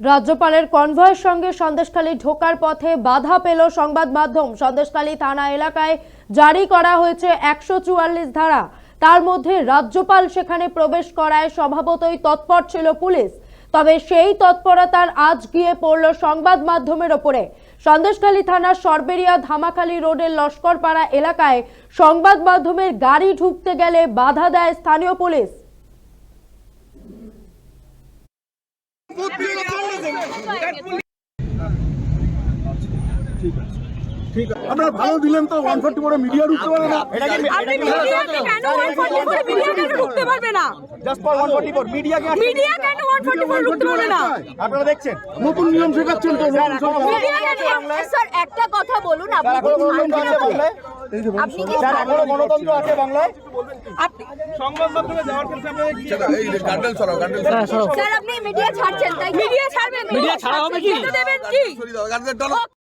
রাজ্যপালের কনভয়ের সঙ্গে সন্দেশখালী ঢোকার পথে বাধা পেল সংবাদ মাধ্যম। সন্দেশখালী থানা এলাকায় জারি করা হয়েছে একশো চুয়াল্লিশ ধারা। তার মধ্যে রাজ্যপাল সেখানে প্রবেশ করায় স্বভাবতই তৎপর ছিল পুলিশ। তবে সেই তৎপরতার আজ গিয়ে পড়ল সংবাদ মাধ্যমের ওপরে। সন্দেশখালী থানার সরবেরিয়া ধামাখালী রোডের লস্করপাড়া এলাকায় সংবাদ মাধ্যমের গাড়ি ঢুকতে গেলে বাধা দেয় স্থানীয় পুলিশ। আপনারা ভালো দিলেন তো ওয়ান ফোর্টি করে মিডিয়া ঢুকতে পারে না। আপনি মিডিয়াকে কেন 144 করে মিডিয়া ঢুকতে পারবে না? জাস্ট ফর 144 মিডিয়া কে মিডিয়া কেন 144 ঢুকতে পারবে না? আপনারা দেখছেন? নতুন নিয়ম শেখাচ্ছেন তো মিডিয়া স্যার একটা কথা বলুন আপনি স্যার কি এখনও গণতন্ত্র আছে বাংলায় আপনি কি স্যার এখনও গণতন্ত্র আছে বাংলায়? আপনি স্যার আপনি মিডিয়া ছাড়ছেন তাই মিডিয়া মিডিয়া ছাড়া হবে কি? দেবেন কি?